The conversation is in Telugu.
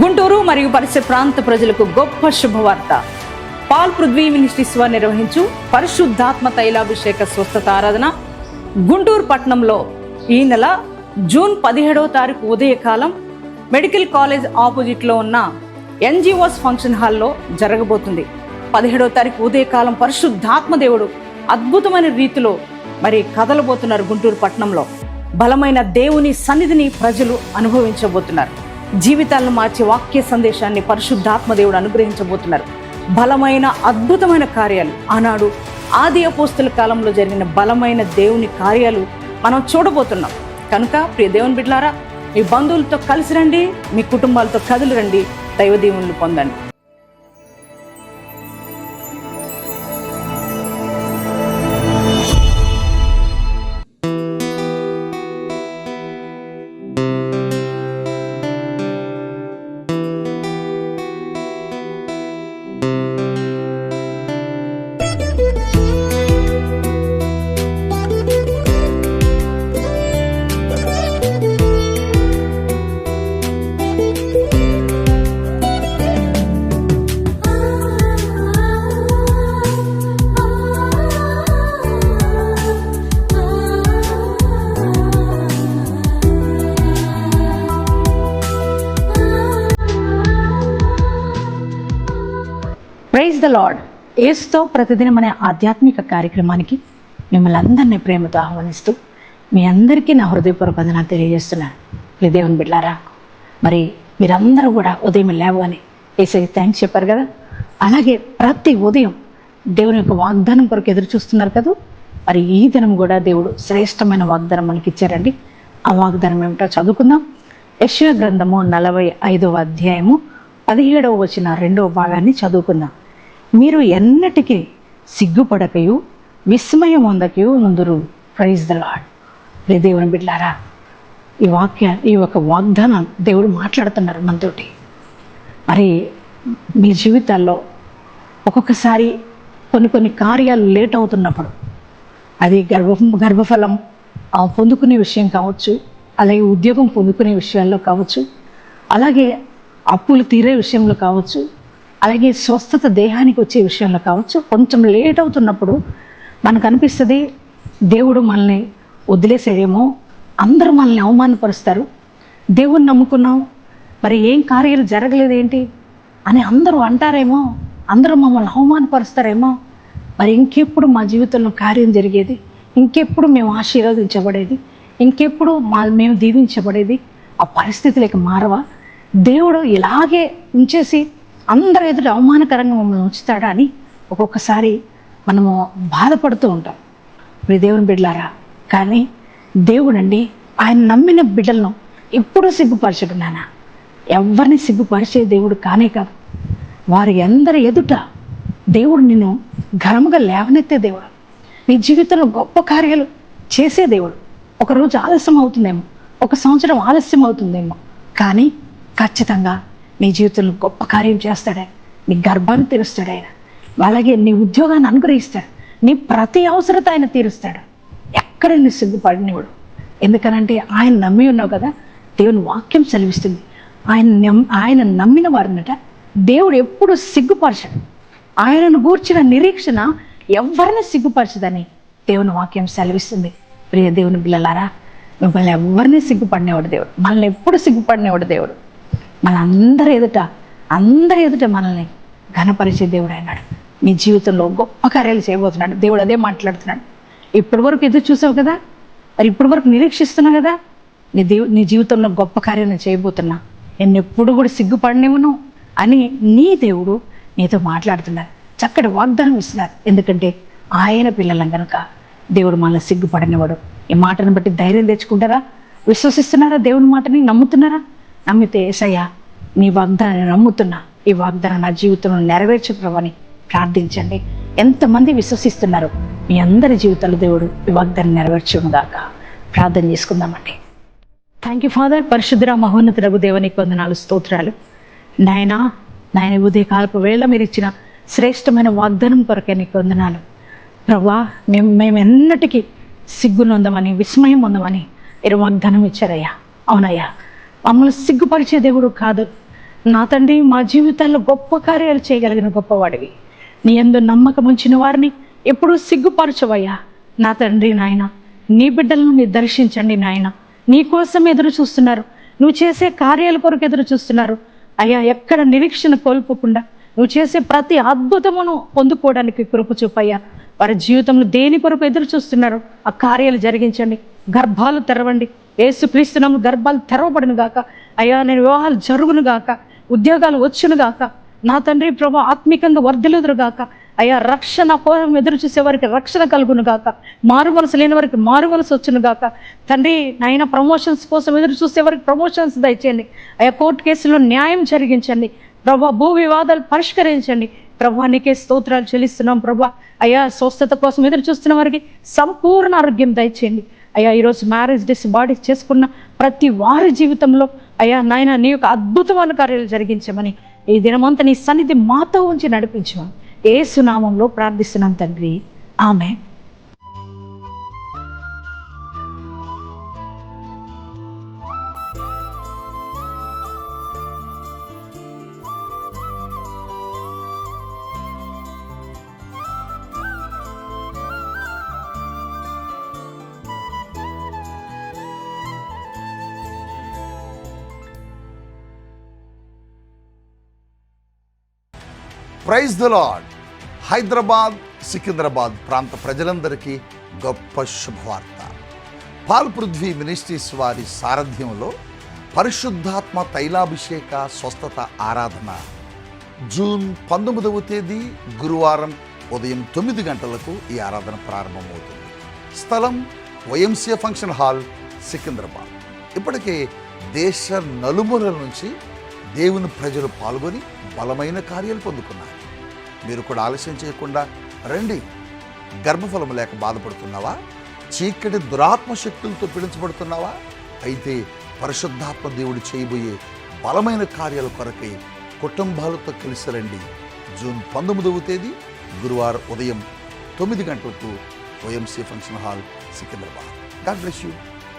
గుంటూరు మరియు పరిసర ప్రాంత ప్రజలకు గొప్ప శుభవార్త. పాల్ పృథ్వీ మినిస్ట్రీస్ వారు నిర్వహించు పరిశుద్ధాత్మ తైలాభిషేక స్వస్థత ఆరాధన గుంటూరు పట్టణంలో ఈ నెల జూన్ పదిహేడవ తారీఖు ఉదయకాలం మెడికల్ కాలేజ్ ఆపోజిట్లో ఉన్న ఎన్జిఓస్ ఫంక్షన్ హాల్లో జరగబోతుంది. పదిహేడవ తారీఖు ఉదయకాలం పరిశుద్ధాత్మ దేవుడు అద్భుతమైన రీతిలో మరి కదలబోతున్నారు గుంటూరు పట్టణంలో. బలమైన దేవుని సన్నిధిని ప్రజలు అనుభవించబోతున్నారు. జీవితాలను మార్చే వాక్య సందేశాన్ని పరిశుద్ధాత్మదేవుడు అనుగ్రహించబోతున్నారు. బలమైన అద్భుతమైన కార్యాలు. ఆనాడు ఆది అపోస్తుల కాలంలో జరిగిన బలమైన దేవుని కార్యాలు మనం చూడబోతున్నాం. కనుక ప్రియ దేవుని బిడ్లారా మీ బంధువులతో కలిసి రండి మీ కుటుంబాలతో కదిలి రండి. దైవ దీవులను పొందండి. ఏసుతో ప్రతిదినం అనే ఆధ్యాత్మిక కార్యక్రమానికి మిమ్మల్ని అందరినీ ప్రేమతో ఆహ్వానిస్తూ మీ అందరికీ నా హృదయపూర్వక వందనాలు తెలియజేస్తున్నాను. మీ దేవుని బిడ్డారా మరి మీరందరూ కూడా ఉదయం లేవని ఏసై థ్యాంక్స్ చెప్పారు కదా? అలాగే ప్రతి ఉదయం దేవుని యొక్క వాగ్దానం కొరకు ఎదురు చూస్తున్నారు కదా? మరి ఈ దినం కూడా దేవుడు శ్రేష్టమైన వాగ్దానం మనకి ఇచ్చారండి. ఆ వాగ్దానం ఏమిటో చదువుకుందాం. యశ్వ గ్రంథము నలభై ఐదవ అధ్యాయము పదిహేడవ వచ్చిన రెండవ భాగాన్ని చదువుకుందాం. మీరు ఎన్నటికీ సిగ్గుపడకయు విస్మయం అందకయు ముందురు. ప్రైజ్ ద లాడ్ రే దేవుని బిడ్లారా ఈ వాక్య ఈ యొక్క వాగ్దానం దేవుడు మాట్లాడుతున్నారు మనతోటి. మరి మీ జీవితాల్లో ఒక్కొక్కసారి కొన్ని కొన్ని కార్యాలు లేట్ అవుతున్నప్పుడు అది గర్భ గర్భఫలం ఆ, పొందుకునే విషయం కావచ్చు అలాగే ఉద్యోగం పొందుకునే విషయాల్లో కావచ్చు అలాగే అప్పులు తీరే విషయంలో కావచ్చు అలాగే స్వస్థత దేహానికి వచ్చే విషయంలో కావచ్చు. కొంచెం లేట్ అవుతున్నప్పుడు మనకు అనిపిస్తుంది దేవుడు మనల్ని వదిలేసేదేమో అందరూ మనల్ని అవమానపరుస్తారు. దేవుణ్ణి నమ్ముకున్నాం. మరి ఏం కార్యాలు జరగలేదేంటి అని అందరూ అంటారేమో. అందరూ మమ్మల్ని అవమానపరుస్తారేమో. మరి ఇంకెప్పుడు మా జీవితంలో కార్యం జరిగేది? ఇంకెప్పుడు మేము ఆశీర్వదించబడేది? ఇంకెప్పుడు మా మేము దీవించబడేది? ఆ పరిస్థితులకి మారవా? దేవుడు ఇలాగే ఉంచేసి అందరి ఎదుట అవమానకరంగా మమ్మల్ని ఉంచుతాడా అని ఒక్కొక్కసారి మనము బాధపడుతూ ఉంటాం. మీ దేవుని బిడ్డలారా కానీ దేవుడండి ఆయన నమ్మిన బిడ్డలను ఎప్పుడూ సిగ్గుపరచడు నాన్న ఎవరిని సిగ్గుపరిచే దేవుడు కానే కాదు. వారి అందరి ఎదుట దేవుడు నిన్ను ఘనముగా లేవనెత్తే దేవుడు. నీ జీవితంలో గొప్ప కార్యాలు చేసే దేవుడు. ఒకరోజు ఆలస్యం అవుతుందేమో ఒక సంవత్సరం ఆలస్యం అవుతుందేమో కానీ ఖచ్చితంగా నీ జీవితంలో గొప్ప కార్యం చేస్తాడు ఆయన. నీ గర్భాన్ని తీరుస్తాడు ఆయన. అలాగే నీ ఉద్యోగాన్ని అనుగ్రహిస్తాడు. నీ ప్రతి అవసరత ఆయన తీరుస్తాడు. ఎక్కడ నీ సిగ్గుపడినవాడు ఎందుకనంటే ఆయన నమ్మి ఉన్నావు కదా దేవుని వాక్యం సెలవిస్తుంది. ఆయన నమ్- ఆయన నమ్మిన వారినట దేవుడు ఎప్పుడు సిగ్గుపరచడు. ఆయనను గూర్చిన నిరీక్షణ ఎవరిని సిగ్గుపరచదని దేవుని వాక్యం సెలవిస్తుంది. ప్రియ దేవుని పిల్లలారా మిమ్మల్ని ఎవరిని సిగ్గుపడినవాడు దేవుడు? మనల్ని ఎప్పుడు సిగ్గుపడినవాడు దేవుడు? మనందరి ఎదుట అందరి ఎదుట మనల్ని ఘనపరిచే దేవుడు అయినాడు. మీ జీవితంలో గొప్ప కార్యాలు చేయబోతున్నాడు. దేవుడు అదే మాట్లాడుతున్నాడు. ఇప్పటి వరకు ఎదురు చూసావు కదా? మరి ఇప్పటి వరకు నిరీక్షిస్తున్నావు కదా? నీ దేవు నీ జీవితంలో గొప్ప కార్యం చేయబోతున్నా నేను ఎప్పుడు కూడా సిగ్గుపడినేవును అని నీ దేవుడు నీతో మాట్లాడుతున్నారు చక్కటి వాగ్దానం ఇస్తున్నారు ఎందుకంటే ఆయన పిల్లలం కనుక దేవుడు మనల్ని సిగ్గుపడనివాడు ఈ మాటను బట్టి ధైర్యం తెచ్చుకుంటారా? విశ్వసిస్తున్నారా దేవుని మాటని? నమ్ముతున్నారా? నమ్మితే ఏసయ్యా నీ వాగ్దానాన్ని నమ్ముతున్నా. ఈ వాగ్దానం నా జీవితంలో నెరవేర్చు ప్రభని. ప్రార్థించండి. ఎంతమంది విశ్వసిస్తున్నారు? మీ అందరి జీవితాలు దేవుడు ఈ వాగ్దానం నెరవేర్చుగాక ప్రార్థన చేసుకుందామండి. థ్యాంక్ యూ ఫాదర్ పరిశుద్ధ మహోన్నతులకు దేవునికి వందనాలు స్తోత్రాలు. నాయనా నాయన ఉదయకాలపు వేళ మీరు ఇచ్చిన శ్రేష్టమైన వాగ్దానం కొరకే నీకు వందనాలు. ప్రభా మేము మేము ఎన్నటికీ సిగ్గునొందమని విస్మయం ఉందమని మీరు వాగ్దానం ఇచ్చారయ్యా. అవునయ్యా. మమ్మల్ని సిగ్గుపరిచే దేవుడు కాదు. నా తండ్రి మా జీవితాల్లో గొప్ప కార్యాలు చేయగలిగిన గొప్పవాడివి. నీ ఎందు నమ్మకం ఉంచిన వారిని ఎప్పుడూ సిగ్గుపరచవయ్యా. నా తండ్రి నాయన నీ బిడ్డలను మీరు దర్శించండి నాయన. నీ కోసం ఎదురు చూస్తున్నారు. నువ్వు చేసే కార్యాల కొరకు ఎదురు చూస్తున్నారు. అయ్యా ఎక్కడ నిరీక్షణ కోల్పోకుండా నువ్వు చేసే ప్రతి అద్భుతమును పొందుకోవడానికి కృప చూపయ్యా. వారి జీవితంలో దేని కొరకు ఎదురు చూస్తున్నారు? ఆ కార్యాలు జరిగించండి. గర్భాలు తెరవండి. ఏసు క్రీస్తునాము గర్భాలు తెరవబడిన గాక అయ్యా నేను వివాహాలు జరుగును గాక ఉద్యోగాలు వచ్చునుగాక. నా తండ్రి ప్రభు ఆత్మికంగా వర్ధలుదురుగాక అయ్యా రక్షణ కోసం ఎదురు చూసే వారికి రక్షణ కలుగును గాక లేని వారికి మారు వచ్చునుగాక. గాక తండ్రి నాయన ప్రమోషన్స్ కోసం ఎదురు చూసే వారికి ప్రమోషన్స్ దయచేయండి. అయ్యా కోర్టు కేసులో న్యాయం జరిగించండి. ప్రభా భూ వివాదాలు పరిష్కరించండి. ప్రభా నీకే స్తోత్రాలు చెల్లిస్తున్నాం ప్రభా. అయ్యా స్వస్థత కోసం ఎదురు చూస్తున్న వారికి సంపూర్ణ ఆరోగ్యం దయచేయండి. అయ్యా ఈరోజు మ్యారేజ్ డిస్ బాడీస్ చేసుకున్న ప్రతి వారి జీవితంలో అయ్యా నాయన నీ యొక్క అద్భుతమైన కార్యాలు జరిగించమని ఈ దినమంతా నీ సన్నిధి మాతో ఉంచి నడిపించమని ఏ సునామంలో ప్రార్థిస్తున్నాం తండ్రి. ఆమె praise the lord Hyderabad Secunderabad ప్రాంత ప్రజలందరికీ గొప్ప శుభవార్త. పాల్ పృథ్వీ మినిస్ట్రీస్ వారి సారథ్యంలో పరిశుద్ధాత్మ తైలాభిషేక స్వస్థత ఆరాధన. జూన్ పంతొమ్మిదవ తేదీ గురువారం ఉదయం తొమ్మిది గంటలకు ఈ ఆరాధన ప్రారంభమవుతుంది. స్థలం వైఎంసీఏ ఫంక్షన్ హాల్ సికింద్రాబాద్. ఇప్పటికే దేశ నలుమూలల నుంచి దేవుని ప్రజలు పాల్గొని బలమైన కార్యాలు పొందుకున్నారు. మీరు కూడా ఆలస్యం చేయకుండా రండి. గర్భఫలం లేక బాధపడుతున్నావా? చీకటి దురాత్మ శక్తులతో పీడించబడుతున్నావా? అయితే పరిశుద్ధాత్మ దేవుడు చేయబోయే బలమైన కార్యాల కొరకై కుటుంబాలతో కలిసి రండి. జూన్ పంతొమ్మిదవ తేదీ గురువారం ఉదయం తొమ్మిది గంటలకు OMC function hall Secunderabad. God bless you.